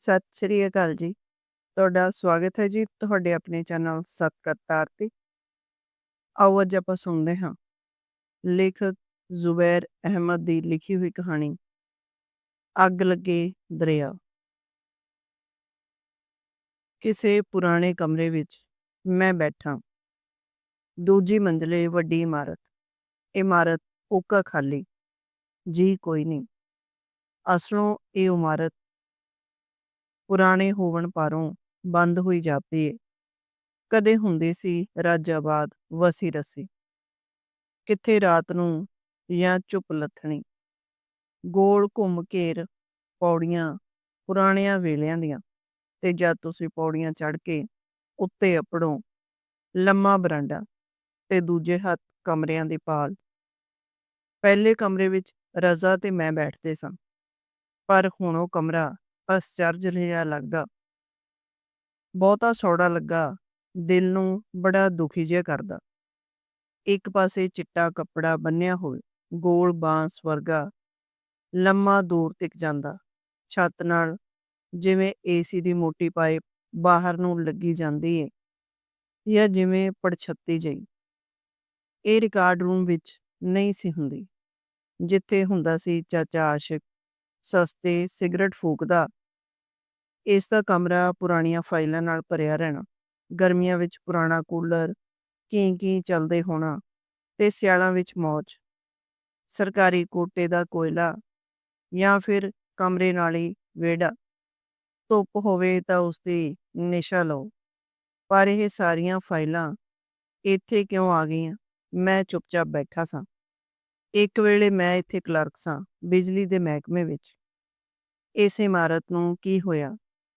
ਸਤਿ ਸ਼੍ਰੀ ਅਕਾਲ ਜੀ। ਤੁਹਾਡਾ ਸਵਾਗਤ ਹੈ ਜੀ ਤੁਹਾਡੇ ਆਪਣੇ ਚੈਨਲ ਸਤਕਰਤਾਰ ਤੇ। ਆਓ ਅੱਜ ਆਪਾਂ ਸੁਣਦੇ ਹਾਂ ਲੇਖਕ ਜ਼ੁਬੈਰ ਅਹਿਮਦ ਦੀ ਲਿਖੀ ਹੋਈ ਕਹਾਣੀ, ਅੱਗ ਲੱਗੇ ਦਰਿਆ। ਕਿਸੇ ਪੁਰਾਣੇ ਕਮਰੇ ਵਿੱਚ ਮੈਂ ਬੈਠਾ। ਦੂਜੀ ਮੰਜ਼ਲੇ ਵੱਡੀ ਇਮਾਰਤ। ਇਮਾਰਤ ਓਕਾ ਖਾਲੀ। ਜੀ ਕੋਈ ਨਹੀਂ। ਅਸਲੋਂ ਇਹ ਇਮਾਰਤ ਪੁਰਾਣੇ ਹੋਵਣ ਪਾਰੋਂ ਬੰਦ ਹੋਈ ਜਾਪਦੀ ਏ। ਕਦੇ ਹੁੰਦੀ ਸੀ ਰਾਜਾਬਾਦ ਵਸੀ ਰਸੀ। ਕਿੱਥੇ ਰਾਤ ਨੂੰ ਜਾਂ ਚੁੱਪ ਲੱਥਣੀ। ਗੋਲ ਘੁੰਮ ਘੇਰ ਪੌੜੀਆਂ ਪੁਰਾਣਿਆਂ ਵੇਲਿਆਂ ਦੀਆਂ ਤੇ ਜਦ ਤੁਸੀਂ ਪੌੜੀਆਂ ਚੜ ਕੇ ਉੱਤੇ ਅਪੜੋ ਲੰਮਾ ਬਰਾਂਡਾ ਤੇ ਦੂਜੇ ਹੱਥ ਕਮਰਿਆਂ ਦੀ ਪਾਲ। ਪਹਿਲੇ ਕਮਰੇ ਵਿੱਚ ਰਜ਼ਾ ਤੇ ਮੈਂ ਬੈਠਦੇ ਸਾਂ ਪਰ ਹੁਣ ਉਹ ਕਮਰਾ ਅਸਚਰਜ ਰਿਹਾ ਲੱਗਦਾ। ਬਹੁਤਾ ਸੌੜਾ ਲੱਗਾ, ਦਿਲ ਨੂੰ ਬੜਾ ਦੁਖੀ ਜਿਹਾ ਕਰਦਾ। ਇੱਕ ਪਾਸੇ ਚਿੱਟਾ ਕੱਪੜਾ ਬੰਨਿਆ ਹੋਇਆ ਗੋਲ ਬਾਂਸ ਵਰਗਾ ਲੰਮਾ ਦੂਰ ਤੱਕ ਜਾਂਦਾ। ਛੱਤ ਨਾਲ ਜਿਵੇਂ ਏਸੀ ਦੀ ਮੋਟੀ ਪਾਈਪ ਬਾਹਰ ਨੂੰ ਲੱਗੀ ਜਾਂਦੀ ਏ, ਜਾਂ ਜਿਵੇਂ ਪੜਛੱਤੀ ਜਈ ਇਹ ਰਿਕਾਰਡ ਰੂਮ ਵਿੱਚ ਨਹੀਂ ਸੀ ਹੁੰਦੀ, ਜਿੱਥੇ ਹੁੰਦਾ ਸੀ ਚਾਚਾ ਆਸ਼ਿਕ ਸਸਤੇ ਸਿਗਰਟ ਫੂਕਦਾ ਇਸ ਦਾ ਕਮਰਾ ਪੁਰਾਣੀਆਂ ਫਾਈਲਾਂ ਨਾਲ ਭਰਿਆ ਰਹਿਣਾ, ਗਰਮੀਆਂ ਵਿੱਚ ਪੁਰਾਣਾ ਕੂਲਰ ਕੀ ਕੀ ਚੱਲਦੇ ਹੋਣਾ ਤੇ ਸਿਆਲਾਂ ਵਿੱਚ ਮੌਜ। ਸਰਕਾਰੀ ਕੋਟੇ ਦਾ ਕੋਇਲਾ ਜਾਂ ਫਿਰ ਕਮਰੇ ਨਾਲ ਹੀ ਵੇੜਾ ਧੁੱਪ ਹੋਵੇ ਤਾਂ ਉਸ ਦੀ ਨਿਸ਼ਾ ਲਓ। ਪਰ ਇਹ ਸਾਰੀਆਂ ਫਾਈਲਾਂ ਇੱਥੇ ਕਿਉਂ ਆ ਗਈਆਂ? ਮੈਂ ਚੁੱਪਚਾਪ ਬੈਠਾ ਸਾਂ। ਇੱਕ ਵੇਲੇ ਮੈਂ ਇੱਥੇ ਕਲਰਕ ਸਾਂ, ਬਿਜਲੀ ਦੇ ਮਹਿਕਮੇ ਵਿੱਚ। ਇਸ ਇਮਾਰਤ ਨੂੰ ਕੀ ਹੋਇਆ?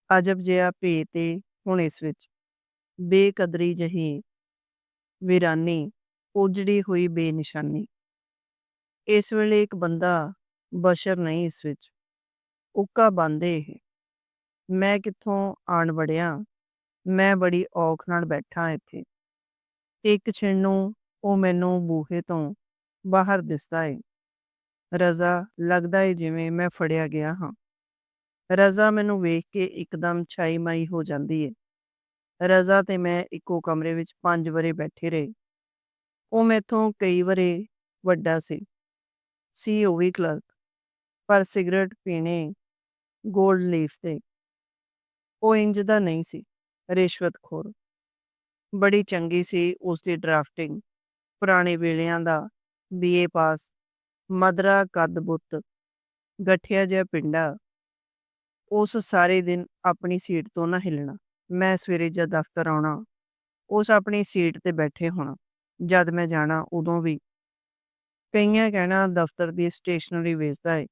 ਅਜਬ ਜਿਹਾ ਭੇਤ ਤੇ ਹੁਣ ਇਸ ਵਿੱਚ। ਬੇਕਦਰੀ ਜਹੀ ਵਿਰਾਨੀ, ਉਜੜੀ ਹੋਈ ਬੇਨਿਸ਼ਾਨੀ। ਇਸ ਵੇਲੇ ਇੱਕ ਬੰਦਾ ਬਸ਼ਰ ਨਹੀਂ ਇਸ ਵਿੱਚ। ਉੱਕਾ ਬੰਦੇ ਇਹ। ਮੈਂ ਕਿੱਥੋਂ ਆਣ ਵੜਿਆ? ਮੈਂ ਬੜੀ ਔਖ ਨਾਲ ਬੈਠਾ ਇੱਥੇ। ਇੱਕ ਛਿਣ ਨੂੰ ਉਹ ਮੈਨੂੰ ਬੂਹੇ ਤੋਂ ਬਾਹਰ ਦਿਸਦਾ ਏ। ਰਜ਼ਾ, ਲੱਗਦਾ ਏ ਜਿਵੇਂ ਮੈਂ ਫੜਿਆ ਗਿਆ ਹਾਂ। ਰਜ਼ਾ ਮੈਨੂੰ ਵੇਖ ਕੇ ਇੱਕਦਮ ਛਾਈ ਮਾਈ ਹੋ ਜਾਂਦੀ ਏ। ਰਜ਼ਾ ਤੇ ਮੈਂ ਇੱਕੋ ਕਮਰੇ ਵਿੱਚ ਪੰਜ ਵਰੇ ਬੈਠੇ ਰਹੇ। ਉਹ ਮੈਥੋਂ ਕਈ ਵਰੇ ਵੱਡਾ ਸੀ। ਸੀ ਉਹ ਵੀ ਕਲਰਕ, ਪਰ ਸਿਗਰਟ ਪੀਣੇ ਗੋਲਡ ਲੀਫ ਤੇ। ਉਹ ਇੰਜ ਦਾ ਨਹੀਂ ਸੀ ਰਿਸ਼ਵਤਖੋਰ ਬੜੀ ਚੰਗੀ ਸੀ ਉਸ ਦੀ ਡਰਾਫਟਿੰਗ, ਪੁਰਾਣੇ ਵੇਲਿਆਂ ਦਾ ਬੀਏ ਪਾਸ, ਮਦਰਾ ਕੱਦ ਬੁੱਤ, ਗਠੀਆ ਜਿਹਾ ਪਿੰਡਾ। ਉਸ ਸਾਰੇ ਦਿਨ ਆਪਣੀ ਸੀਟ ਤੋਂ ਨਾ ਹਿੱਲਣਾ। ਮੈਂ ਸਵੇਰੇ ਜਦ ਦਫ਼ਤਰ ਆਉਣਾ, ਉਸ ਆਪਣੀ ਸੀਟ ਤੇ ਬੈਠੇ ਹੋਣਾ। ਜਦ ਮੈਂ ਜਾਣਾ, ਉਦੋਂ ਵੀ। ਕਈਆਂ ਕਹਿਣਾ, ਦਫ਼ਤਰ ਦੀ ਸਟੇਸ਼ਨਰੀ ਵੇਚਦਾ ਏ।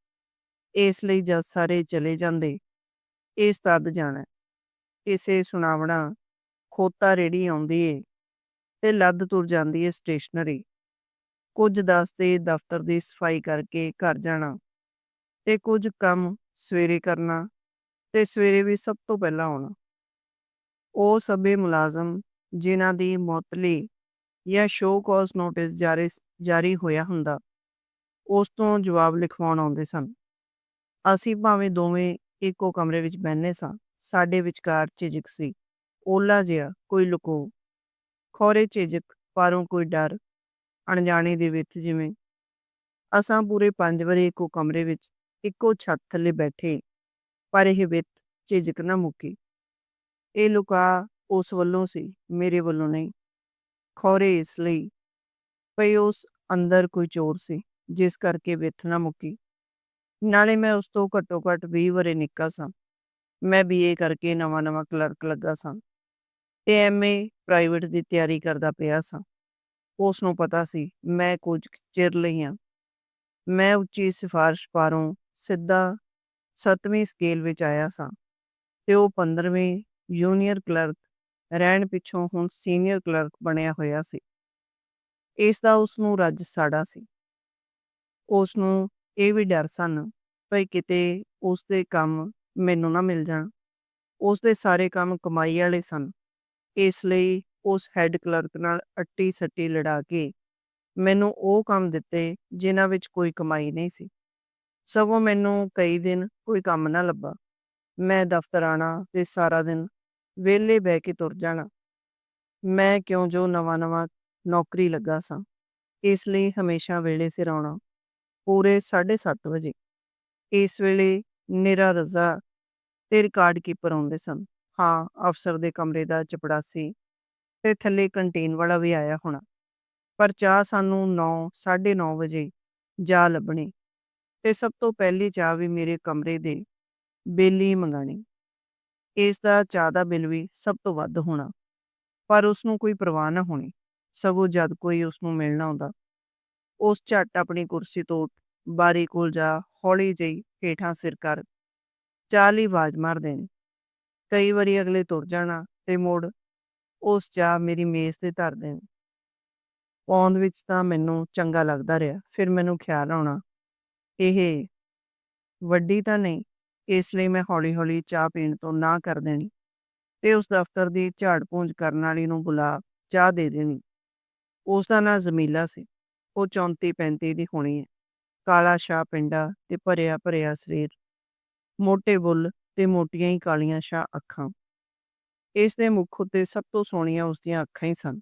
ਇਸ ਲਈ ਜਦ ਸਾਰੇ ਚਲੇ ਜਾਂਦੇ ਇਸ ਤਦ ਜਾਣਾ। ਕਿਸੇ ਸੁਣਾਵਣਾ, ਖੋਤਾ ਰੇੜੀ ਆਉਂਦੀ ਏ ਤੇ ਲੱਦ ਤੁਰ ਜਾਂਦੀ ਏ ਸਟੇਸ਼ਨਰੀ। ਕੁਝ ਦੱਸਦੇ ਦਫ਼ਤਰ ਦੀ ਸਫ਼ਾਈ ਕਰਕੇ ਘਰ ਜਾਣਾ ਤੇ ਕੁਝ ਕੰਮ ਸਵੇਰੇ ਕਰਨਾ ਤੇ ਸਵੇਰੇ ਵੀ ਸਭ ਤੋਂ ਪਹਿਲਾਂ ਆਉਣਾ। ਉਹ ਸਭੇ ਮੁਲਾਜ਼ਮ, ਜਿਨ੍ਹਾਂ ਦੀ ਮੁਅਤਲੀ ਜਾਂ ਸ਼ੋਅ ਕਾਜ਼ ਨੋਟਿਸ ਜਾਰੀ ਜਾਰੀ ਹੋਇਆ ਹੁੰਦਾ, ਉਸ ਤੋਂ ਜਵਾਬ ਲਿਖਵਾਉਣ ਆਉਂਦੇ ਸਨ। ਅਸੀਂ ਭਾਵੇਂ ਦੋਵੇਂ ਇੱਕੋ ਕਮਰੇ ਵਿੱਚ ਬੈਠਨੇ ਸਾਂ, ਸਾਡੇ ਵਿਚਕਾਰ ਝਿਜਕ ਸੀ। ਓਲਾ ਜਿਹਾ, ਕੋਈ ਲੁਕੋ। ਖੋਰੇ ਝਿਜਕ ਪਾਰੋਂ ਕੋਈ ਡਰ, ਅਣਜਾਣੇ ਦੇ ਵਿੱਚ ਜਿਵੇਂ, ਅਸਾਂ ਪੂਰੇ 5 ਵਰੇ ਇੱਕੋ ਕਮਰੇ ਵਿੱਚ, ਇੱਕੋ ਛੱਤ ਥੱਲੇ ਬੈਠੇ ਪਰ ਇਹ ਵਿੱਤ ਝਿਜਕ ਨਾ ਮੁੱਕੀ। ਇਹ ਲੁਕਾ ਉਸ ਵੱਲੋਂ ਸੀ, ਮੇਰੇ ਵੱਲੋਂ ਨਹੀਂ। ਖੌਰੇ ਇਸ ਲਈ ਪਈ ਉਸ ਅੰਦਰ ਕੋਈ ਚੋਰ ਸੀ, ਜਿਸ ਕਰਕੇ ਵਿੱਤ ਨਾ ਮੁੱਕੀ। ਨਾਲੇ ਮੈਂ ਉਸ ਤੋਂ ਘੱਟੋ ਘੱਟ 20 ਵਰੇ ਨਿੱਕਾ ਸਾਂ। ਮੈਂ ਬੀਏ ਕਰਕੇ ਨਵਾਂ ਨਵਾਂ ਕਲਰਕ ਲੱਗਾ ਸਾਂ। ਤੇ ਐਮਏ ਪ੍ਰਾਈਵੇਟ ਦੀ ਤਿਆਰੀ ਕਰਦਾ ਪਿਆ ਸਾਂ। ਉਸ ਨੂੰ ਪਤਾ ਸੀ, ਮੈਂ ਕੁਝ ਚਿਰ ਲਈ ਆ। ਮੈਂ ਉੱਚੀ ਸਿਫਾਰਿਸ਼ ਪਾਰੋਂ ਸਿੱਧਾ 7ਵੀਂ ਸਕੇਲ ਵਿੱਚ ਆਇਆ ਸਾਂ ਤੇ ਉਹ 15ਵੀਂ ਜੂਨੀਅਰ ਕਲਰਕ ਰਹਿਣ ਪਿੱਛੋਂ ਹੁਣ ਸੀਨੀਅਰ ਕਲਰਕ ਬਣਿਆ ਹੋਇਆ ਸੀ। ਇਸ ਦਾ ਉਸ ਨੂੰ ਰੱਜ ਸਾੜਾ ਸੀ। ਉਸ ਨੂੰ ਇਹ ਵੀ ਡਰ ਸਨ, ਭਈ ਕਿਤੇ ਉਸ ਦੇ ਕੰਮ ਮੈਨੂੰ ਨਾ ਮਿਲ ਜਾਣ। ਉਸ ਦੇ ਸਾਰੇ ਕੰਮ ਕਮਾਈ ਵਾਲੇ ਸਨ। ਇਸ ਲਈ ਉਸ ਹੈੱਡ ਕਲਰਕ ਨਾਲ ਅੱਟੀ ਸੱਟੀ ਲੜਾ ਕੇ ਮੈਨੂੰ ਉਹ ਕੰਮ ਦਿੱਤੇ ਜਿਨ੍ਹਾਂ ਵਿੱਚ ਕੋਈ ਕਮਾਈ ਨਹੀਂ ਸੀ। ਸਗੋਂ ਮੈਨੂੰ ਕਈ ਦਿਨ ਕੋਈ ਕੰਮ ਨਾ ਲੱਭਾ। ਮੈਂ ਦਫ਼ਤਰ ਆਣਾ ਤੇ ਸਾਰਾ ਦਿਨ ਵਿਹਲੇ ਬਹਿ ਕੇ ਤੁਰ ਜਾਣਾ। ਮੈਂ ਕਿਉਂ ਜੋ ਨਵਾਂ-ਨਵਾਂ ਨੌਕਰੀ ਲੱਗਾ ਸਾਂ, ਇਸ ਲਈ ਹਮੇਸ਼ਾ ਵੇਲੇ ਸਿਰ ਆਉਣਾ ਪੂਰੇ 7:30 ਵਜੇ। ਇਸ ਵੇਲੇ ਨਿਰਾ ਰਜ਼ਾ ਤੇ ਰਿਕਾਰਡ ਕੀਪਰ ਆਉਂਦੇ ਸਨ। ਹਾਂ, ਅਫਸਰ ਦੇ ਕਮਰੇ ਦਾ ਚਪੜਾਸੀ ਤੇ ਥੱਲੇ ਕੰਟੀਨ ਵਾਲਾ ਵੀ ਆਇਆ ਹੋਣਾ। ਪਰ ਚਾਹ ਸਾਨੂੰ 9 9:30 ਵਜੇ ਜਾ ਲੱਭਣੀ ਤੇ ਸਭ ਤੋਂ ਪਹਿਲੀ ਚਾਹ ਵੀ ਮੇਰੇ ਕਮਰੇ ਦੇ ਬੇਲੀ ਮੰਗਾਣੀ। ਇਸ ਦਾ ਚਾਹ ਦਾ ਬਿੱਲ ਵੀ ਸਭ ਤੋਂ ਵੱਧ ਹੋਣਾ। ਪਰ ਉਸ ਨੂੰ ਕੋਈ ਪਰਵਾਹ ਨਾ ਹੋਣੀ। ਸਗੋਂ ਜਦ ਕੋਈ ਉਸ ਨੂੰ ਮਿਲਣਾ ਆਉਂਦਾ, ਉਸ ਝੱਟ ਆਪਣੀ ਕੁਰਸੀ ਤੋਂ ਉੱਠ ਬਾਰੀ ਕੋਲ ਜਾ ਹੌਲੀ ਜਿਹੀ ਹੇਠਾਂ ਸਿਰ ਕਰ ਚਾਹ ਲਈ ਆਵਾਜ਼ ਮਾਰ ਦੇਣੀ। ਕਈ ਵਾਰੀ ਅਗਲੇ ਤੁਰ ਜਾਣਾ ਤੇ ਮੁੜ ਉਸ ਚਾਹ ਮੇਰੀ ਮੇਜ਼ ਤੇ ਧਰ ਦੇਣੀ। ਪੌਂਦ ਵਿੱਚ ਤਾਂ ਮੈਨੂੰ ਚੰਗਾ ਲੱਗਦਾ ਰਿਹਾ। ਫਿਰ ਮੈਨੂੰ ਖਿਆਲ ਆਉਣਾ ਇਹ ਵੱਡੀ ਤਾਂ ਨਹੀਂ, ਇਸ ਲਈ ਮੈਂ ਹੌਲੀ-ਹੌਲੀ ਚਾਹ ਪੀਣ ਤੋਂ ਨਾ ਕਰ ਦੇਣੀ ਤੇ ਉਸ ਦਫ਼ਤਰ ਦੀ ਝਾੜ ਪੂੰਝ ਕਰਨ ਵਾਲੀ ਨੂੰ ਬੁਲਾ, ਚਾਹ ਦੇ ਦੇਣੀ। ਉਸ ਦਾ ਨਾਂ ਜ਼ਮੀਲਾ ਸੀ, ਉਹ 34 35 ਦੀ ਹੋਣੀ ਹੈ। ਕਾਲਾ ਸ਼ਾ ਪਿੰਡਾ ਤੇ ਭਰਿਆ ਭਰਿਆ ਸਰੀਰ ਮੋٹے ਬੁੱਲ ਤੇ ਮੋਟੀਆਂ ਹੀ ਕਾਲੀਆਂ ਸ਼ਾ ਅੱਖਾਂ। ਇਸ ਦੇ ਮੁਖ ਉੱਤੇ ਸਭ ਤੋਂ ਸੋਹਣੀਆਂ ਉਸ ਦੀਆਂ ਅੱਖਾਂ ਹੀ ਸਨ।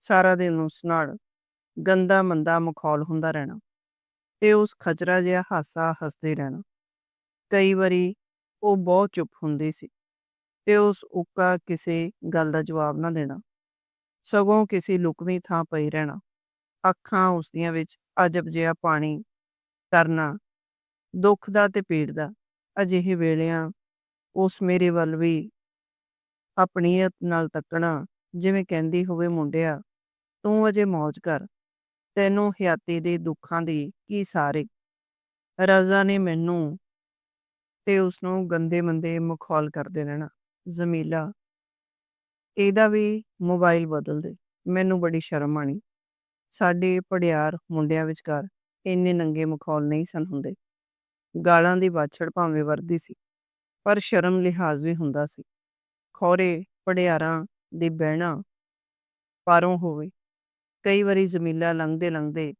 ਸਾਰਾ ਦਿਨ ਉਸ ਨਾਲ ਗੰਦਾ ਮੰਦਾ ਮਖੌਲ ਹੁੰਦਾ ਰਹਿਣਾ। ਤੇ ਉਸ ਖਚਰਾ ਜਿਹਾ ਹਾਸਾ ਹੱਸਦੇ ਰਹਿਣਾ। ਕਈ ਵਾਰੀ ਉਹ ਬਹੁਤ ਚੁੱਪ ਹੁੰਦੀ ਸੀ ਤੇ ਉਸ ਉੱਕਾ ਕਿਸੇ ਗੱਲ ਦਾ ਜਵਾਬ ਨਾ ਦੇਣਾ। ਸਗੋਂ ਕਿਸੇ ਲੁਕਵੀਂ ਥਾਂ ਪਈ ਰਹਿਣਾ। ਅੱਖਾਂ ਉਸ ਦੀਆਂ ਵਿੱਚ ਅਜਬ ਜਿਹਾ ਪਾਣੀ ਤਰਨਾ, ਦੁੱਖ ਦਾ ਤੇ ਪੀੜ ਦਾ। ਅਜਿਹੇ ਵੇਲਿਆਂ ਉਸ ਮੇਰੇ ਵੱਲ ਵੀ ਆਪਣੀਅਤ ਨਾਲ ਤੱਕਣਾ, ਜਿਵੇਂ ਕਹਿੰਦੀ ਹੋਵੇ ਮੁੰਡਿਆ, ਤੂੰ ਅਜੇ ਮौज ਕਰ। ਤੈਨੂੰ ਹਯਾਤੀ ਦੇ ਦੁੱਖਾਂ ਦੀ ਕੀ ਸਾਰੇ ਰਾਜਾ ਨੇ ਮੈਨੂੰ ਤੇ ਉਸ ਨੂੰ ਗੰਦੇ ਮੰਦੇ ਮਖੌਲ ਕਰਦੇ ਰਹਿਣਾ, ਜ਼ਮੀਲਾ। ਇਹਦਾ ਵੀ ਮੋਬਾਈਲ ਬਦਲ ਦੇ, ਮੈਨੂੰ ਬੜੀ ਸ਼ਰਮ ਆਣੀ ਸਾਡੇ ਪੜਿਆਰ ਮੁੰਡਿਆਂ ਵਿਚਕਾਰ ਇੰਨੇ ਨੰਗੇ ਮਖੌਲ ਨਹੀਂ ਸਨ ਹੁੰਦੇ। ਗਾਲਾਂ ਦੀ ਬਾਛੜ ਭਾਵੇਂ ਵਰਦੀ ਸੀ, ਪਰ ਸ਼ਰਮ ਲਿਹਾਜ਼ ਵੀ ਹੁੰਦਾ ਸੀ। ਖੌਰੇ ਪੜਿਆਰਾਂ ਦੀ ਬਹਿਣਾ ਪਾਰੋਂ ਹੋਵੇ ਕਈ ਵਾਰੀ ਜ਼ਮੀਲਾ ਲੰਘਦੇ ਲੰਘਦੇ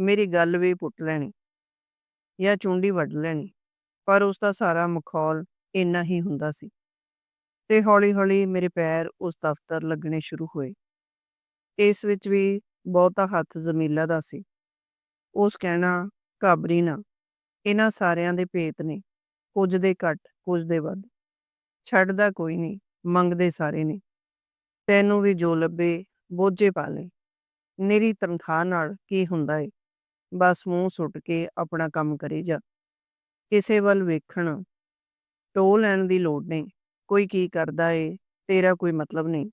ਮੇਰੀ ਗੱਲ ਵੀ ਪੁੱਟ ਲੈਣੀ ਜਾਂ ਚੁੰਡੀ ਵੱਢ ਲੈਣੀ, ਪਰ ਉਸ ਦਾ ਸਾਰਾ ਮਖੌਲ ਇੰਨਾ ਹੀ ਹੁੰਦਾ ਸੀ। ਤੇ ਹੌਲੀ-ਹੌਲੀ ਮੇਰੇ ਪੈਰ ਉਸ ਦਫ਼ਤਰ ਲੱਗਣੇ ਸ਼ੁਰੂ ਹੋਏ। ਇਸ ਵਿੱਚ ਵੀ ਬਹੁਤਾ ਹੱਥ ਜ਼ਮੀਲਾ ਦਾ ਸੀ। ਉਸ ਕਹਿਣਾ ਘਾਬਰੀ ਨਾ, ਇਹਨਾਂ ਸਾਰਿਆਂ ਦੇ ਭੇਤ ਨੇ, ਕੁਝ ਦੇ ਘੱਟ, ਕੁਝ ਦੇ ਵੱਧ। ਛੱਡਦਾ ਕੋਈ ਨਹੀਂ, ਮੰਗਦੇ ਸਾਰੇ ਨੇ। ਤੈਨੂੰ ਵੀ ਜੋ ਲੱਭੇ, ਬੋਝੇ ਪਾ ਲੈ। ਮੇਰੀ ਤਨਖਾਹ ਨਾਲ ਕੀ ਹੁੰਦਾ ਏ? ਬਸ ਮੂੰਹ ਸੁੱਟ ਕੇ ਆਪਣਾ ਕੰਮ ਕਰੀ ਜਾ। ਕਿਸੇ ਵੱਲ ਵੇਖਣ ਟੋ ਲੈਣ ਦੀ ਲੋੜ ਨਹੀਂ। ਕੋਈ ਕੀ ਕਰਦਾ ਏ? ਤੇਰਾ ਕੋਈ ਮਤਲਬ ਨਹੀਂ।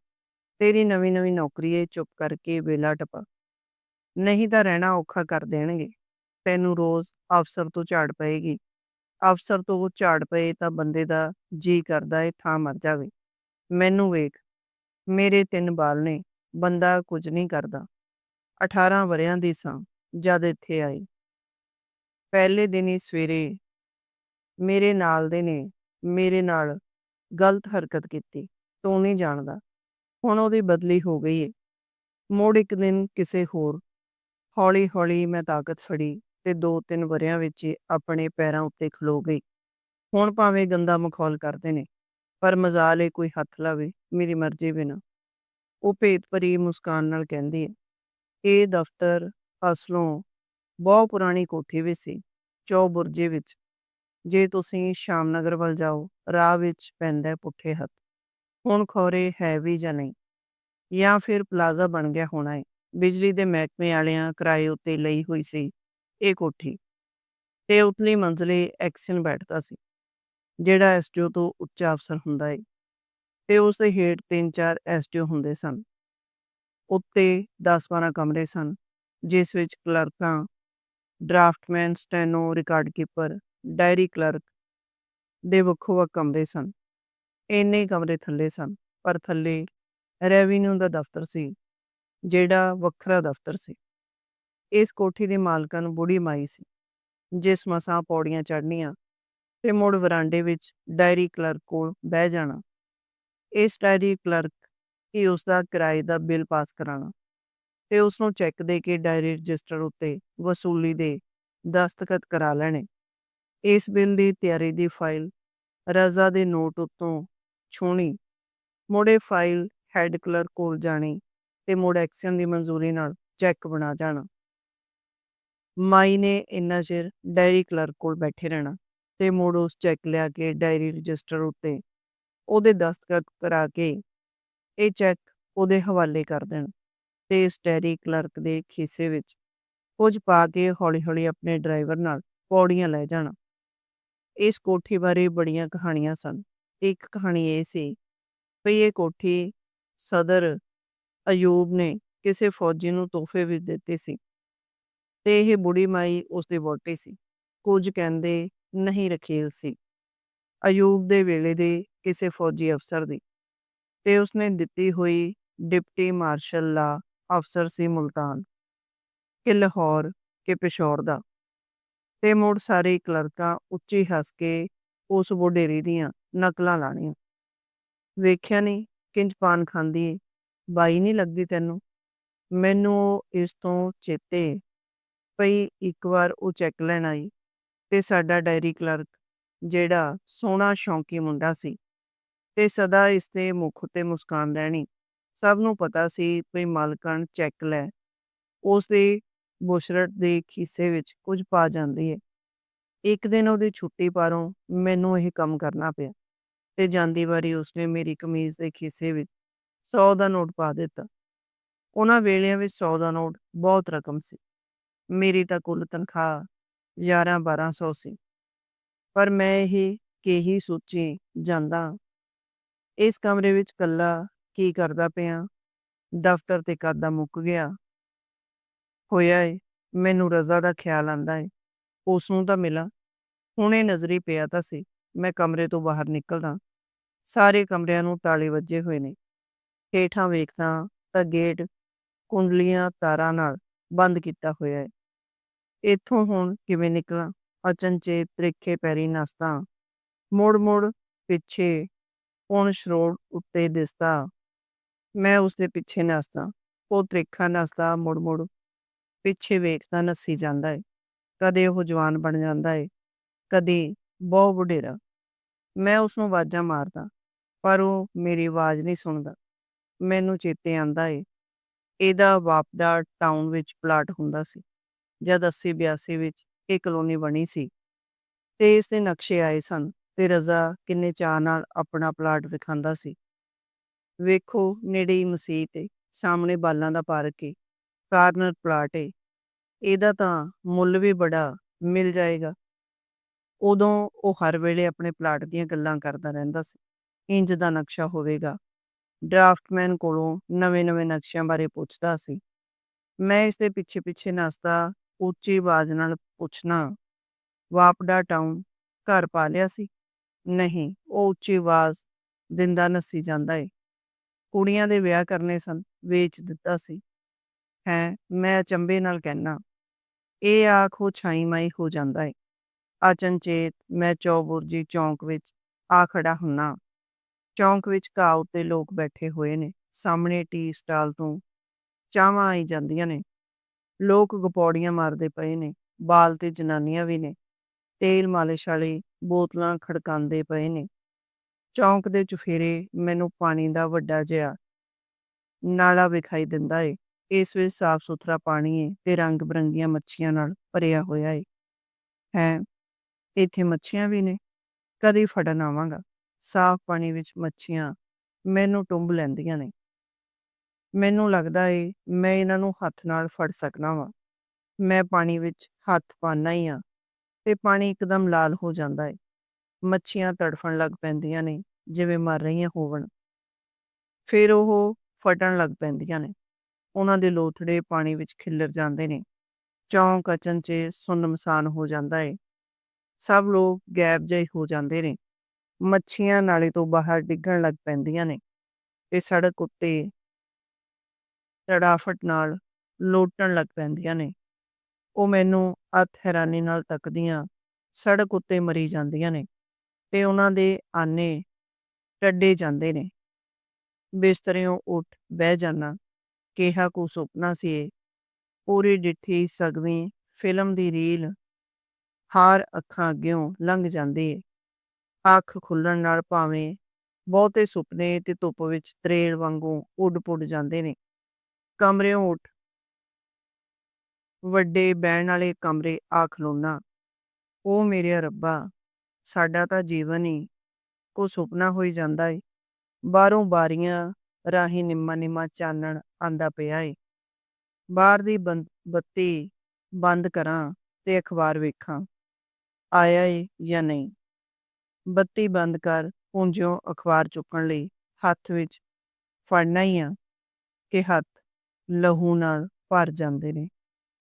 ਤੇਰੀ ਨਵੀਂ ਨਵੀਂ ਨੌਕਰੀ ਏ, ਚੁੱਪ ਕਰਕੇ ਵੇਲਾ ਟਪਾ। ਨਹੀਂ ਤਾਂ ਰਹਿਣਾ ਔਖਾ ਕਰ ਦੇਣਗੇ। ਤੈਨੂੰ ਰੋਜ਼ ਅਫਸਰ ਤੋਂ ਝਾੜ ਪਏਗੀ। ਅਫਸਰ ਤੋਂ ਝਾੜ ਪਏ ਤਾਂ ਬੰਦੇ ਦਾ ਜੀ ਕਰਦਾ ਏ, ਥਾਂ ਮਰ ਜਾਵੇ। ਮੈਨੂੰ ਵੇਖ, ਮੇਰੇ ਤਿੰਨ ਬਾਲ ਨੇ, ਬੰਦਾ ਕੁਝ ਨਹੀਂ ਕਰਦਾ। 18 ਵਰਿਆਂ ਦੀ ਸਾਂ, ਜਦ ਇੱਥੇ ਆਈ। ਪਹਿਲੇ ਦਿਨ ਹੀ ਸਵੇਰੇ ਮੇਰੇ ਨਾਲ ਦੇ ਨੇ, ਮੇਰੇ ਨਾਲ ਗਲਤ ਹਰਕਤ ਕੀਤੀ, ਤੂੰ ਨਹੀਂ ਜਾਣਦਾ। ਹੁਣ ਉਹਦੀ ਬਦਲੀ ਹੋ ਗਈ ਏ। ਮੋੜ ਇੱਕ ਦਿਨ ਕਿਸੇ ਹੋਰ ਹੌਲੀ ਹੌਲੀ ਮੈਂ ਤਾਕਤ ਫੜੀ ਤੇ ਦੋ ਤਿੰਨ ਵਰਿਆਂ ਵਿੱਚ ਹੀ ਆਪਣੇ ਪੈਰਾਂ ਉੱਤੇ ਖਲੋ ਗਈ। ਹੁਣ ਭਾਵੇਂ ਗੰਦਾ ਮਖੌਲ ਕਰਦੇ ਨੇ, ਪਰ ਮਜ਼ਾਲ ਏ ਕੋਈ ਹੱਥ ਲਾਵੇ, ਮੇਰੀ ਮਰਜ਼ੀ ਬਿਨਾ। ਉਹ ਭੇਤ ਭਰੀ ਮੁਸਕਾਨ ਨਾਲ ਕਹਿੰਦੀ ਹੈ ਇਹ ਦਫ਼ਤਰ ਅਸਲੋਂ ਬਹੁਤ ਪੁਰਾਣੀ ਕੋਠੀ ਵਿੱਚ ਸੀ, ਚੌ ਬੁਰਜੇ ਵਿੱਚ। ਜੇ ਤੁਸੀਂ ਸ਼ਾਮਨਗਰ ਵੱਲ ਜਾਓ, ਰਾਹ ਵਿੱਚ ਪੈਂਦਾ ਪੁੱਠੇ ਹੱਥ। ਹੁਣ ਖੋਰੇ ਹੈ ਵੀ ਜਾਂ ਨਹੀਂ? ਜਾਂ ਫਿਰ ਪਲਾਜ਼ਾ ਬਣ ਗਿਆ ਹੋਣਾ ਹੈ ਬਿਜਲੀ ਦੇ ਮਹਿਕਮੇ ਵਾਲਿਆਂ ਕਿਰਾਏ ਉੱਤੇ ਲਈ ਹੋਈ ਸੀ ਇਹ ਕੋਠੀ। ਤੇ ਉਤਲੀ ਮੰਜ਼ਲੇ ਐਕਸ਼ਨ ਬੈਠਦਾ ਸੀ, ਜਿਹੜਾ ਐਸਡੀਓ ਤੋਂ ਉੱਚਾ ਅਫਸਰ ਹੁੰਦਾ ਹੈ ਤੇ ਉਸ ਦੇ ਹੇਠ ਤਿੰਨ ਚਾਰ ਐਸਡੀਓ ਹੁੰਦੇ ਸਨ। ਉੱਤੇ 10-12 ਕਮਰੇ ਸਨ, ਜਿਸ ਵਿੱਚ ਕਲਰਕਾਂ, draftsman, steno, record keeper, diary clerk ਦੇ ਵੱਖੋ ਵੱਖ ਕਮਰੇ ਸਨ। ਇੰਨੇ ਕਮਰੇ ਥੱਲੇ ਸਨ, ਪਰ ਥੱਲੇ ਰੈਵਨਿਊ ਦਾ ਦਫ਼ਤਰ ਸੀ, ਜਿਹੜਾ ਵੱਖਰਾ ਦਫ਼ਤਰ ਸੀ। ਇਸ ਕੋਠੀ ਦੇ ਮਾਲਕਾਂ ਨੂੰ ਬੁੜੀ ਮਾਈ ਸੀ, ਜਿਸ ਮਸਾਂ ਪੌੜੀਆਂ ਚੜ੍ਹਨੀਆਂ ਤੇ ਮੁੜ ਵਰਾਂਡੇ ਵਿੱਚ ਡਾਇਰੀ ਕਲਰਕ ਕੋਲ ਬਹਿ ਜਾਣਾ। ਇਸ ਡਾਇਰੀ ਕਲਰਕ ਕਿ ਉਸ ਦਾ ਕਿਰਾਏ ਦਾ ਬਿੱਲ ਪਾਸ ਕਰਾਣਾ। ਤੇ ਉਸ ਨੂੰ ਚੈੱਕ ਦੇ ਕੇ ਡਾਇਰੀ ਰਜਿਸਟਰ ਉੱਤੇ ਵਸੂਲੀ ਦੇ ਦਸਤਖਤ ਕਰਾ ਲੈਣੇ। ਇਸ ਬਿੱਲ ਦੀ ਤਿਆਰੀ ਦੀ ਫਾਈਲ ਰਜ਼ਾ ਦੇ ਨੋਟ ਉੱਤੋਂ ਛੂਹਣੀ। ਮੁੜੇ ਫਾਈਲ ਹੈੱਡ ਕਲਰਕ ਕੋਲ ਜਾਣੀ ਤੇ ਮੁੜ ਐਕਸ਼ਨ ਦੀ ਮਨਜ਼ੂਰੀ ਨਾਲ ਚੈੱਕ ਬਣਾ ਜਾਣਾ। ਮਾਈ ਨੇ ਇੰਨਾ ਚਿਰ ਡਾਇਰੀ ਕਲਰਕ ਕੋਲ ਬੈਠੇ ਰਹਿਣਾ ਤੇ ਮੁੜ ਉਸ ਚੈੱਕ ਲਿਆ ਕੇ ਡਾਇਰੀ ਰਜਿਸਟਰ ਉੱਤੇ ਉਹਦੇ ਦਸਤਖਤ ਕਰਾ ਕੇ ਇਹ ਚੈੱਕ ਉਹਦੇ ਹਵਾਲੇ ਕਰ ਦੇਣ ਤੇ ਸਟੈਰੀ ਕਲਰਕ ਦੇ ਖੀਸੇ ਵਿੱਚ ਕੁਝ ਪਾ ਕੇ ਹੌਲੀ-ਹੌਲੀ ਆਪਣੇ ਡਰਾਈਵਰ ਨਾਲ ਪੌੜੀਆਂ ਲੈ ਜਾਣਾ। ਇਸ ਕੋਠੀ ਬਾਰੇ ਬੜੀਆਂ ਕਹਾਣੀਆਂ ਸਨ। ਇੱਕ ਕਹਾਣੀ ਇਹ ਸੀ ਵੀ ਇਹ ਕੋਠੀ ਸਦਰ ਅਯੂਬ ਨੇ ਕਿਸੇ ਫੌਜੀ ਨੂੰ ਤੋਹਫੇ ਵਿੱਚ ਦਿੱਤੀ ਸੀ ਤੇ ਇਹ ਬੁੜੀ ਮਾਈ ਉਸਦੀ ਵਹੁਟੀ ਸੀ। ਕੁਝ ਕਹਿੰਦੇ ਨਹੀਂ ਰਖੀਲ ਸੀ। ਅਯੂਬ ਦੇ ਵੇਲੇ ਦੇ ਕਿਸੇ ਫੌਜੀ ਅਫਸਰ ਦੀ ਤੇ ਉਸਨੇ ਦਿੱਤੀ ਹੋਈ ਡਿਪਟੀ ਮਾਰਸ਼ਲ ਲਾ ਅਫਸਰ ਸੀ ਮੁਲਤਾਨ ਕਿ ਲਾਹੌਰ ਕਿ ਪਿਸ਼ੌਰ ਦਾ। ਤੇ ਮੁੜ ਸਾਰੇ ਕਲਰਕਾਂ ਉੱਚੀ ਹੱਸ ਕੇ ਉਸ ਵਡੇਰੀ ਦੀਆਂ ਨਕਲਾਂ ਲਾਣੀਆਂ। ਵੇਖਿਆ ਨਹੀਂ ਕਿੰਜ ਪਾਨ ਖਾਂਦੀ ਏ, ਬਾਈ ਨਹੀਂ ਲੱਗਦੀ ਤੈਨੂੰ? ਮੈਨੂੰ ਉਹ ਇਸ ਤੋਂ ਚੇਤੇ ਪਈ ਇੱਕ ਵਾਰ ਉਹ ਚੈੱਕ ਲੈਣ ਆਈ ਤੇ ਸਾਡਾ ਡਾਇਰੀ ਕਲਰਕ, ਜਿਹੜਾ ਸੋਹਣਾ ਸ਼ੌਂਕੀ ਮੁੰਡਾ ਸੀ ਤੇ ਸਦਾ ਇਸ ਦੇ ਮੁਖ ਤੇ ਮੁਸਕਾਨ ਰਹਿਣੀ। ਸਭ ਨੂੰ ਪਤਾ ਸੀ ਵੀ ਮਾਲਕਣ ਚੈੱਕ ਲੈ, ਉਸ ਦੇ ਬੁਸ਼ਰਟ ਦੇ ਖੀਸੇ ਵਿੱਚ ਕੁਝ ਪਾ ਜਾਂਦੀ ਹੈ ਇੱਕ ਦਿਨ ਉਹਦੀ ਛੁੱਟੀ ਪਾਰੋਂ ਮੈਨੂੰ ਇਹ ਕੰਮ ਕਰਨਾ ਪਿਆ ਤੇ ਜਾਂਦੀ ਵਾਰੀ ਉਸਨੇ ਮੇਰੀ ਕਮੀਜ਼ ਦੇ ਖੀਸੇ ਵਿੱਚ 100 ਦਾ ਨੋਟ ਪਾ ਦਿੱਤਾ। ਉਹਨਾਂ ਵੇਲਿਆਂ ਵਿੱਚ 100 ਦਾ ਨੋਟ ਬਹੁਤ ਰਕਮ ਸੀ। ਮੇਰੀ ਤਾਂ ਕੁੱਲ ਤਨਖਾਹ 11 1200 ਸੀ। ਪਰ ਮੈਂ ਇਹ ਕਿਹੀ ਸੋਚੀ ਜਾਂਦਾ ਇਸ ਕਮਰੇ ਵਿੱਚ ਕੱਲਾ ਕੀ ਕਰਦਾ ਪਿਆ? ਦਫ਼ਤਰ ਤੇ ਕਾਦਾ ਮੁੱਕ ਗਿਆ। ਹੋਇਆ ਏ, ਮੈਨੂੰ ਰਜ਼ਾ ਦਾ ਖਿਆਲ ਆਂਦਾ ਏ। ਉਸ ਨੂੰ ਤਾਂ ਮਿਲਾਂ। ਹੁਣੇ ਨਜ਼ਰੀ ਪਿਆ ਤਾਂ ਸੀ। ਮੈਂ ਕਮਰੇ ਤੋਂ ਬਾਹਰ ਨਿਕਲਦਾ। ਸਾਰੇ ਕਮਰਿਆਂ ਨੂੰ ਤਾਲੇ ਵੱਜੇ ਹੋਏ ਨੇ। ਹੇਠਾਂ ਵੇਖਦਾ ਤਾਂ ਗੇਟ ਕੁੰਡਲੀਆਂ ਤਾਰਾਂ ਨਾਲ ਬੰਦ ਕੀਤਾ ਹੋਇਆ ਹੈ ਇੱਥੋਂ ਹੁਣ ਕਿਵੇਂ ਨਿਕਲਾਂ? ਅਚਨਚੇਤ ਤ੍ਰਿਖੇ ਪੈਰੀ ਨਸਦਾ। ਮੁੜ ਮੁੜ ਪਿੱਛੇ ਪੌਂਸ਼ ਰੋਡ ਉੱਤੇ ਦਿਸਦਾ? ਮੈਂ ਉਸਦੇ ਪਿੱਛੇ ਨਸਦਾ। ਉਹ ਤ੍ਰਿਖਾ ਨਸਦਾ ਮੁੜ ਮੁੜ ਪਿੱਛੇ ਵੇਖਦਾ, ਨੱਸੀ ਜਾਂਦਾ ਏ। ਕਦੇ ਉਹ ਜਵਾਨ ਬਣ ਜਾਂਦਾ ਏ, ਕਦੇ ਬਹੁ ਵਡੇਰਾ। ਮੈਂ ਉਸ ਨੂੰ ਆਵਾਜ਼ਾਂ ਮਾਰਦਾ, ਪਰ ਉਹ ਮੇਰੀ ਆਵਾਜ਼ ਨਹੀਂ ਸੁਣਦਾ। ਮੈਨੂੰ ਚੇਤੇ ਆਂਦਾ ਏ। ਇਹਦਾ ਵਾਪਡਾ ਟਾਊਨ ਵਿੱਚ ਪਲਾਟ ਹੁੰਦਾ ਸੀ, ਜਦ 80 82 ਵਿੱਚ ਇਹ ਕਲੋਨੀ ਬਣੀ ਸੀ। ਤੇ ਇਸ ਦੇ ਨਕਸ਼ੇ ਆਏ ਸਨ। ਤੇ ਰਜ਼ਾ ਕਿੰਨੇ ਚਾਅ ਨਾਲ ਆਪਣਾ ਪਲਾਟ ਵਿਖਾਂਦਾ ਸੀ। ਵੇਖੋ ਨੇੜੇ ਹੀ ਮਸਜਿਦ ਏ, ਸਾਹਮਣੇ ਬਾਲਾਂ ਦਾ ਪਾਰਕ ਏ, ਕਾਰਨਰ ਪਲਾਟ ਏ। ਇਹਦਾ ਤਾਂ ਮੁੱਲ ਵੀ ਬੜਾ ਮਿਲ ਜਾਏਗਾ। ਉਦੋਂ ਉਹ ਹਰ ਵੇਲੇ ਆਪਣੇ ਪਲਾਟ ਦੀਆਂ ਗੱਲਾਂ ਕਰਦਾ ਰਹਿੰਦਾ ਸੀ। ਇੰਜ ਦਾ ਨਕਸ਼ਾ ਹੋਵੇਗਾ। ਡਰਾਫਟਮੈਨ ਕੋਲੋਂ ਨਵੇਂ-ਨਵੇਂ ਨਕਸ਼ਿਆਂ ਬਾਰੇ ਪੁੱਛਦਾ ਸੀ। ਮੈਂ ਇਸ ਦੇ ਪਿੱਛੇ-ਪਿੱਛੇ ਨੱਸਦਾ ਉੱਚੀ ਆਵਾਜ਼ ਨਾਲ ਪੁੱਛਣਾ, ਵਾਪਡਾ ਟਾਊਨ ਘਰ ਪਾ ਲਿਆ ਸੀ? ਨਹੀਂ, ਉਹ ਉੱਚੀ ਆਵਾਜ਼ ਦਿੰਦਾ ਨੱਸੀ ਜਾਂਦਾ ਏ। ਕੁੜੀਆਂ ਦੇ ਵਿਆਹ ਕਰਨੇ ਸਨ, ਵੇਚ ਦਿੱਤਾ ਸੀ। ਹੈ, ਮੈਂ ਅਚੰਬੇ ਨਾਲ ਕਹਿਣਾ ਇਹ ਆਖੋ ਛਾਈ ਮਾਈ ਹੋ ਜਾਂਦਾ ਏ। ਅਚਨਚੇਤ ਮੈਂ ਚੌਬੁਰਜੀ ਚੌਂਕ ਵਿੱਚ ਆ ਖੜਾ ਹੁੰਨਾ। ਚੌਂਕ ਵਿੱਚ ਘਾਹ ਉੱਤੇ ਲੋਕ ਬੈਠੇ ਹੋਏ ਨੇ, ਸਾਹਮਣੇ ਟੀ ਸਟਾਲ ਤੋਂ ਚਾਹਾਂ ਆਈ ਜਾਂਦੀਆਂ ਨੇ। ਲੋਕ ਗਪੌੜੀਆਂ ਮਾਰਦੇ ਪਏ ਨੇ, ਬਾਲ ਤੇ ਜਨਾਨੀਆਂ ਵੀ ਨੇ। ਤੇਲ ਮਾਲਿਸ਼ ਵਾਲੀ ਬੋਤਲਾਂ ਖੜਕਾਉਂਦੇ ਪਏ ਨੇ। ਚੌਂਕ ਦੇ ਚੁਫੇਰੇ ਮੈਨੂੰ ਪਾਣੀ ਦਾ ਵੱਡਾ ਜਿਹਾ ਨਾਲਾ ਵਿਖਾਈ ਦਿੰਦਾ ਏ। ਇਸ ਵਿੱਚ ਸਾਫ਼ ਸੁਥਰਾ ਪਾਣੀ ਏ ਤੇ ਰੰਗ ਬਰੰਗੀਆਂ ਮੱਛੀਆਂ ਨਾਲ ਭਰਿਆ ਹੋਇਆ ਏ। ਹੈ, ਇੱਥੇ ਮੱਛੀਆਂ ਵੀ ਨੇ। ਕਦੀ ਫੜਨ ਆਵਾਂਗਾ। ਸਾਫ਼ ਪਾਣੀ ਵਿੱਚ ਮੱਛੀਆਂ ਮੈਨੂੰ ਟੁੰਬ ਲੈਂਦੀਆਂ ਨੇ। ਮੈਨੂੰ ਲੱਗਦਾ ਏ ਮੈਂ ਇਹਨਾਂ ਨੂੰ ਹੱਥ ਨਾਲ ਫੜ ਸਕਣਾ ਵਾਂ। ਮੈਂ ਪਾਣੀ ਵਿੱਚ ਹੱਥ ਪਾਣਾ ਹੀ ਆ। ਤੇ ਪਾਣੀ ਇੱਕਦਮ ਲਾਲ ਹੋ ਜਾਂਦਾ ਏ। ਮੱਛੀਆਂ ਤੜਫਣ ਲੱਗ ਪੈਂਦੀਆਂ ਨੇ, ਜਿਵੇਂ ਮਰ ਰਹੀਆਂ ਹੋਵਣ। ਫਿਰ ਉਹ ਫਟਣ ਲੱਗ ਪੈਂਦੀਆਂ ਨੇ। ਉਹਨਾਂ ਦੇ ਲੋਥੜੇ ਪਾਣੀ ਵਿੱਚ ਖਿੱਲਰ ਜਾਂਦੇ ਨੇ। ਚੌਂਕ 'ਚ ਸੁੰਨਮਸਾਨ ਹੋ ਜਾਂਦਾ ਏ। ਸਭ ਲੋਕ ਗੈਬ ਜਿਹੇ ਹੋ ਜਾਂਦੇ ਨੇ। ਮੱਛੀਆਂ ਨਾਲੇ ਤੋਂ ਬਾਹਰ ਡਿੱਗਣ ਲੱਗ ਪੈਂਦੀਆਂ ਨੇ। ਤੇ ਸੜਕ ਉੱਤੇ ਤੜਾਫਟ ਨਾਲ ਲੋਟਣ ਲੱਗ ਪੈਂਦੀਆਂ ਨੇ। ਉਹ ਮੈਨੂੰ ਅਤ ਹੈਰਾਨੀ ਨਾਲ ਤੱਕਦੀਆਂ ਸੜਕ ਉੱਤੇ ਮਰੀ ਜਾਂਦੀਆਂ ਨੇ ਤੇ ਉਹਨਾਂ ਦੇ ਆਨੇ ਟੱਡੇ ਜਾਂਦੇ ਨੇ। ਬਿਸਤਰਿਓਂ ਉੱਠ ਬਹਿ ਜਾਣਾ ਕਿਹਾ ਕੋ ਸੁਪਨਾ ਸੀ ਪੂਰੀ ਡਿੱਠੀ ਸਗਵੀਂ ਫਿਲਮ ਦੀ ਰੀਲ ਹਾਰ ਅੱਖਾਂ ਅੱਗਿਓਂ ਲੰਘ ਜਾਂਦੀ ਏ। ਅੱਖ ਖੁੱਲਣ ਨਾਲ ਭਾਵੇਂ ਬਹੁਤੇ ਸੁਪਨੇ ਤੇ ਧੁੱਪ ਵਿੱਚ ਤਰੇਲ ਵਾਂਗੂ ਉੱਡ-ਪੁੱਡ ਜਾਂਦੇ ਨੇ। ਕਮਰਿਓਂ ਉੱਠ ਵੱਡੇ ਬਹਿਣ ਵਾਲੇ ਕਮਰੇ ਆ ਖਲੋਨਾ। ਉਹ ਮੇਰਿਆ ਰੱਬਾ! ਸਾਡਾ ਤਾਂ ਜੀਵਨ ਹੀ ਕੋ ਸੁਪਨਾ ਹੋਈ ਜਾਂਦਾ ਏ। ਬਾਹਰੋਂ ਬਾਰੀਆਂ ਰਾਹੀਂ ਨਿੰਮਾ-ਨਿੰਮਾ ਚਾਨਣ ਆਂਦਾ ਪਿਆ ਏ। ਬਾਹਰ ਦੀ ਬੱਤੀ ਬੰਦ ਕਰਾਂ ਤੇ ਅਖ਼ਬਾਰ ਵੇਖਾਂ, ਆਇਆ ਏ ਜਾਂ ਨਹੀਂ। ਬੱਤੀ ਬੰਦ ਕਰ ਪੂੰਝਿਓਂ ਅਖ਼ਬਾਰ ਚੁੱਕਣ ਲਈ ਹੱਥ ਵਿੱਚ ਫੜਨਾ ਹੀ ਆ ਕਿ ਹੱਥ ਲਹੂ ਨਾਲ ਭਰ ਜਾਂਦੇ ਨੇ,